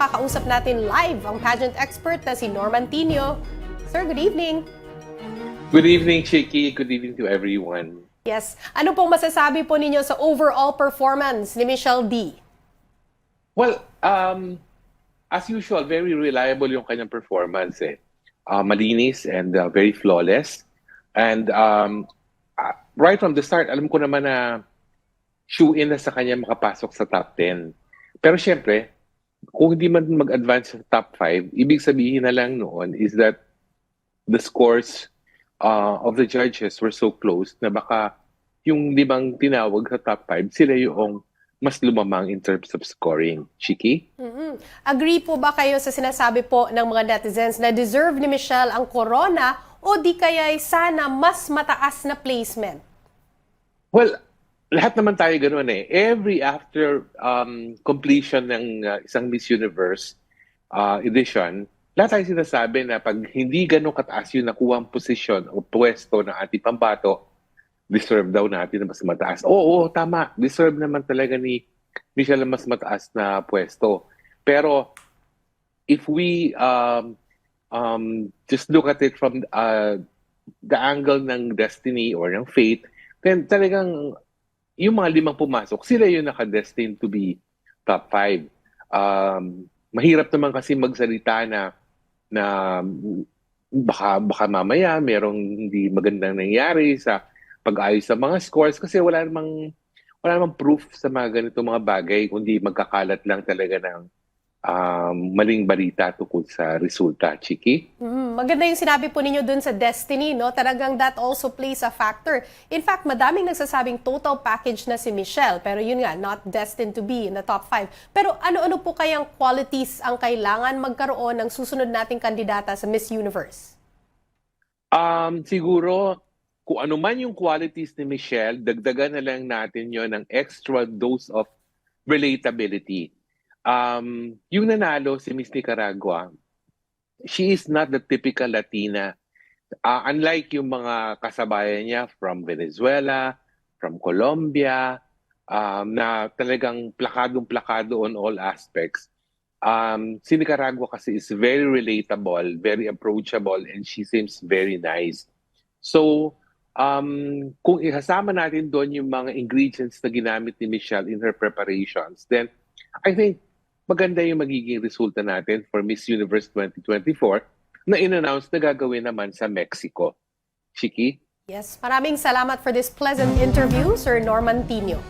makakausap natin live ang pageant expert na si Norman Tino. Sir, good evening. Good evening, Chiki. Good evening to everyone. Yes. Ano pong masasabi po ninyo sa overall performance ni Michelle D? Well, um, as usual, very reliable yung kanyang performance. Eh. Uh, malinis and uh, very flawless. And um, uh, right from the start, alam ko naman na shoe-in na sa kanya makapasok sa top 10. Pero syempre, kung hindi man mag-advance sa top 5, ibig sabihin na lang noon is that the scores uh, of the judges were so close na baka yung limang tinawag sa top 5, sila yung mas lumamang in terms of scoring. Chiki? Mhm. Agree po ba kayo sa sinasabi po ng mga netizens na deserve ni Michelle ang corona o di kaya'y sana mas mataas na placement? Well, lahat naman tayo ganoon eh. Every after um, completion ng uh, isang Miss Universe uh, edition, lahat tayo sinasabi na pag hindi ganun kataas yung nakuha ang posisyon o pwesto ng ating pambato, deserve daw natin na mas mataas. Oo, oo, tama. Deserve naman talaga ni Michelle mas mataas na pwesto. Pero if we um, um, just look at it from uh, the angle ng destiny or ng fate, then talagang yung mga limang pumasok, sila yung nakadestined to be top five. Um, mahirap naman kasi magsalita na na baka baka mamaya merong hindi magandang nangyari sa pag-ayos sa mga scores kasi wala namang wala namang proof sa mga ganito mga bagay kundi magkakalat lang talaga ng um, maling balita tungkol sa resulta, Chiki. Mhm. Maganda yung sinabi po ninyo dun sa Destiny, no? Talagang that also plays a factor. In fact, madaming nagsasabing total package na si Michelle, pero yun nga, not destined to be in the top 5. Pero ano-ano po kayang qualities ang kailangan magkaroon ng susunod nating kandidata sa Miss Universe? Um, siguro, kung ano man yung qualities ni Michelle, dagdagan na lang natin yon ng extra dose of relatability. Um, yung nanalo si Miss Nicaragua, she is not the typical Latina. Uh, unlike yung mga kasabayan niya from Venezuela, from Colombia, um, na talagang plakadong-plakado on all aspects. Um, si Nicaragua kasi is very relatable, very approachable, and she seems very nice. So, um, kung ihasama natin doon yung mga ingredients na ginamit ni Michelle in her preparations, then I think maganda yung magiging resulta natin for Miss Universe 2024 na in-announce na gagawin naman sa Mexico. Chiki? Yes, maraming salamat for this pleasant interview, Sir Norman Tino.